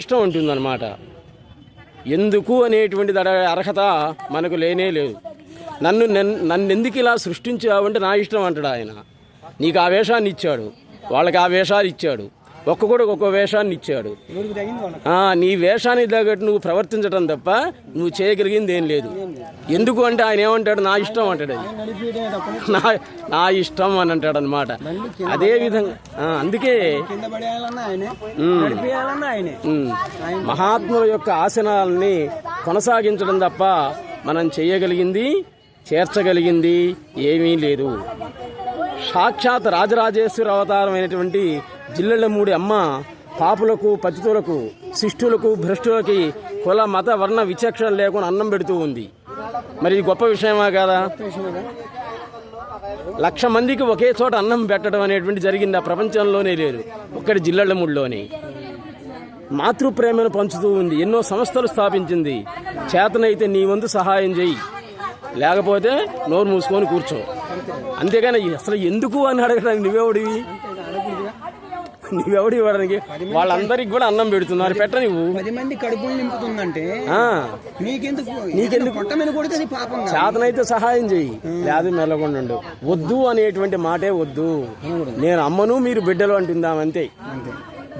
ఇష్టం ఉంటుందన్నమాట. ఎందుకు అనేటువంటిది అర్హత మనకు లేనే లేదు. నన్ను నన్ను ఎందుకు ఇలా సృష్టించావంటే నా ఇష్టం అంటాడు ఆయన. నీకు ఆ వేషాన్ని ఇచ్చాడు. వాళ్ళకి ఆ వేషాలు ఇచ్చాడు. ఒక్కొక్కడు ఒక్కొక్క వేషాన్ని ఇచ్చాడు. నీ వేషానికి తగ్గట్టు నువ్వు ప్రవర్తించడం తప్ప నువ్వు చేయగలిగింది ఏం లేదు. ఎందుకు అంటే ఆయన ఏమంటాడు? నా ఇష్టం అంటాడు నా నా ఇష్టం అని అంటాడు అనమాట అదే విధంగా అందుకే మహాత్ముల యొక్క ఆసనాలని కొనసాగించడం తప్ప మనం చేయగలిగింది చేర్చగలిగింది ఏమీ లేదు. సాక్షాత్ రాజరాజేశ్వర అవతారమైనటువంటి జిల్లెళ్ళమూడి అమ్మ పాపులకు పతితులకు శిష్టులకు భ్రష్టులకి కుల మత వర్ణ విచక్షణ లేకుండా అన్నం పెడుతూ ఉంది. మరి ఇది గొప్ప విషయమా కదా? లక్ష మందికి ఒకే చోట అన్నం పెట్టడం అనేటువంటి జరిగింది ఆ ప్రపంచంలోనే లేదు ఒక్కడి జిల్లెళ్ళమూడిలోనే మాతృప్రేమను పంచుతూ ఉంది ఎన్నో సంస్థలు స్థాపించింది. చేతనైతే నీ వంతు సహాయం చేయి. లేకపోతే నోరు మూసుకొని కూర్చో. అంతేగాని అసలు ఎందుకు అని అడగడానికి నువ్వెవడివి నువ్వెవడి ఇవ్వడానికి? వాళ్ళందరికి కూడా అన్నం పెడుతున్నారు. పెట్ట నువ్వు పది మంది కడుపులు నింపుతుందంటే ఆ, నీకెందుకు? కొడితే పాపం. చేతనైతే సహాయం చేయి లేదు మెల్లగొండు వద్దు అనేటువంటి మాటే వద్దు. నేను అమ్మను మీరు బిడ్డలు అంటుందాం అంతే. అంతే.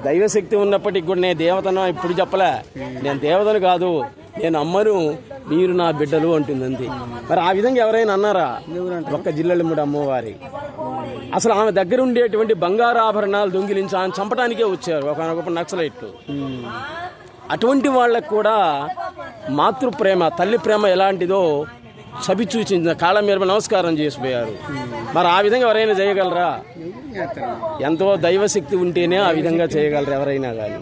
దైవశక్తి ఉన్నప్పటికి కూడా నేను దేవతను ఇప్పుడు చెప్పలే. నేను దేవతను కాదు నేను అమ్మను. మీరు నా బిడ్డలు అంటుంది అంతే మరి ఆ విధంగా ఎవరైనా అన్నారా? ఒక్క జిల్లెళ్ళముడు అమ్మవారి. అసలు ఆమె దగ్గర ఉండేటువంటి బంగారు ఆభరణాలు దొంగిలించి ఆమె చంపడానికే వచ్చారు. ఒక నక్సలైట్లు. అటువంటి వాళ్ళకు కూడా మాతృప్రేమ తల్లి ప్రేమ ఎలాంటిదో చవి చూచింది. కాళ్ళ మీద నమస్కారం చేసిపోయారు. మరి ఆ విధంగా ఎవరైనా చేయగలరా? ఎంతో దైవశక్తి ఉంటేనే ఆ విధంగా చేయగలరు ఎవరైనా కానీ.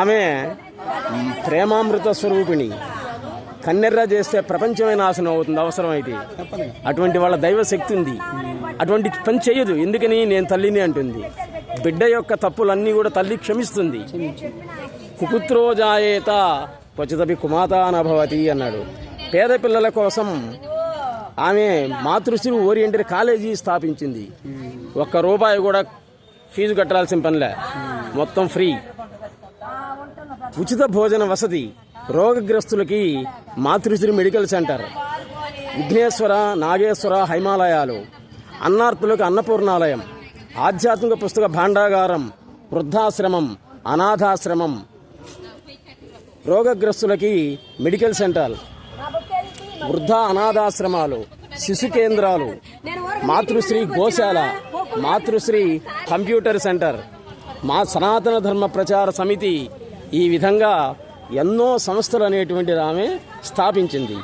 ఆమె ప్రేమామృత స్వరూపిణి. కన్నెర్ర చేస్తే ప్రపంచమే నాశనం అవుతుంది అవసరమైతే అయితే. అటువంటి వాళ్ళ దైవశక్తి ఉంది. అటువంటి పని చేయదు. ఎందుకని? నేను తల్లిని అంటుంది. బిడ్డ యొక్క తప్పులన్నీ కూడా తల్లి క్షమిస్తుంది. కుపుత్రో జాయేత క్వచితపి కుమాతానభవతి అన్నాడు. పేద పిల్లల కోసం ఆమె మాతృశ్రీ ఓరియంటెడ్ కాలేజీ స్థాపించింది. ఒక్క రూపాయి కూడా ఫీజు కట్టాల్సిన పనిలే. మొత్తం ఫ్రీ. ఉచిత భోజన వసతి. రోగగ్రస్తులకి మాతృశ్రీ మెడికల్ సెంటర్. విఘ్నేశ్వర నాగేశ్వర హైమాలయాలు. అన్నార్థులకు అన్నపూర్ణాలయం. ఆధ్యాత్మిక పుస్తక భాండాగారం వృద్ధాశ్రమం అనాథాశ్రమం. రోగగ్రస్తులకి మెడికల్ సెంటర్. వృద్ధ అనాథాశ్రమాలు శిశు కేంద్రాలు. మాతృశ్రీ గోశాల మాతృశ్రీ కంప్యూటర్ సెంటర్. మా సనాతన ధర్మ ప్రచార సమితి ఈ విధంగా ఎన్నో సంస్థలు అనేటువంటిది ఆమె స్థాపించింది.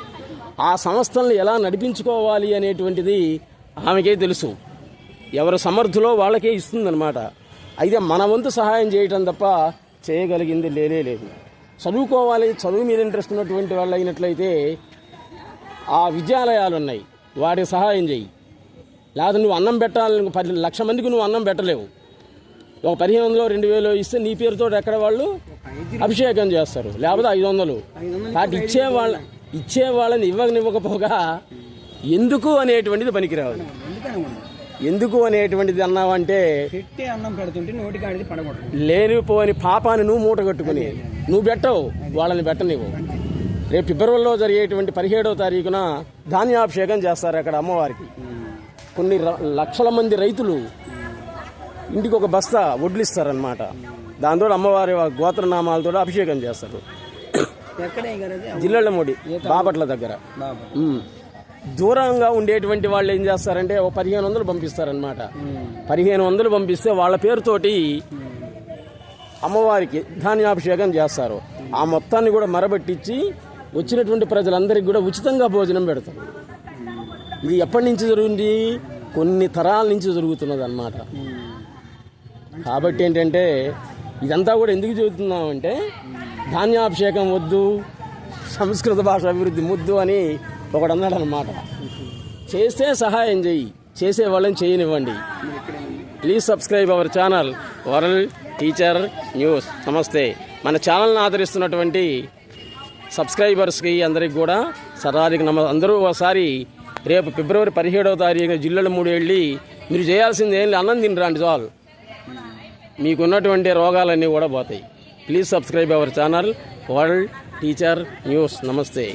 ఆ సంస్థలను ఎలా నడిపించుకోవాలి అనేటువంటిది ఆమెకే తెలుసు. ఎవరు సమర్థులో వాళ్ళకే ఇస్తుందన్నమాట. అయితే మన వంతు సహాయం చేయటం తప్ప చేయగలిగింది లేనే లేదు. చదువుకోవాలి చదువు మీద ఇంట్రెస్ట్ ఉన్నటువంటి వాళ్ళు అయినట్లయితే ఆ విద్యాలయాలు ఉన్నాయి. వాటికి సహాయం చేయి. లేదా నువ్వు అన్నం పెట్టాలని పది లక్ష మందికి నువ్వు అన్నం పెట్టలేవు. ఒక పదిహేను వందలు రెండు వేలు ఇస్తే నీ పేరుతో ఎక్కడ వాళ్ళు అభిషేకం చేస్తారు. లేకపోతే ఐదు వందలు. కాబట్టి ఇచ్చే వాళ్ళ ఇచ్చే వాళ్ళని ఇవ్వనివ్వకపోగా ఎందుకు అనేటువంటిది పనికిరావాలి. ఎందుకు అనేటువంటిది అన్నావంటే అన్నం పెడుతుంటే నోటికి లేనిపోని పాపాన్ని నువ్వు మూట కట్టుకుని నువ్వు పెట్టవు వాళ్ళని పెట్టనివ్వు. రేపు ఫిబ్రవరిలో జరిగేటువంటి పదిహేడవ తారీఖున ధాన్యాభిషేకం చేస్తారు అక్కడ అమ్మవారికి. కొన్ని లక్షల మంది రైతులు ఇంటికి ఒక బస్తా వడ్లు ఇస్తారనమాట దాంతో అమ్మవారి గోత్రనామాలతో అభిషేకం చేస్తారు. జిల్లెళ్ళమూడి బాపట్ల దగ్గర. దూరంగా ఉండేటువంటి వాళ్ళు ఏం చేస్తారంటే ఒక పదిహేను వందలు పంపిస్తారనమాట పదిహేను వందలు పంపిస్తే వాళ్ళ పేరుతోటి అమ్మవారికి ధాన్యాభిషేకం చేస్తారు. ఆ మొత్తాన్ని కూడా మరబట్టించి వచ్చినటువంటి ప్రజలందరికీ కూడా ఉచితంగా భోజనం పెడతారు. ఇది ఎప్పటి నుంచి జరుగుతుంది? కొన్ని తరాల నుంచి జరుగుతున్నది అన్నమాట కాబట్టి ఏంటంటే ఇదంతా కూడా ఎందుకు చెబుతున్నామంటే ధాన్యాభిషేకం వద్దు సంస్కృత భాష అభివృద్ధి ముద్దు అని ఒకడు అన్నాడు అనమాట చేస్తే సహాయం చేయి చేసే వాళ్ళని చేయనివ్వండి. Please subscribe our channel world teacher news నమస్తే మన ఛానల్ని ఆదరిస్తున్నటువంటి సబ్స్క్రైబర్స్కి అందరికి కూడా సరాదికి నమ అందరూ ఒకసారి రేపు ఫిబ్రవరి పదిహేడవ తారీఖున జిల్లాల మూడు వెళ్ళి మీరు చేయాల్సింది ఏం అన్నం తినరాండి చాలు. మీకున్నటువంటి రోగాలన్నీ కూడా పోతాయి. Please subscribe our channel world teacher news నమస్తే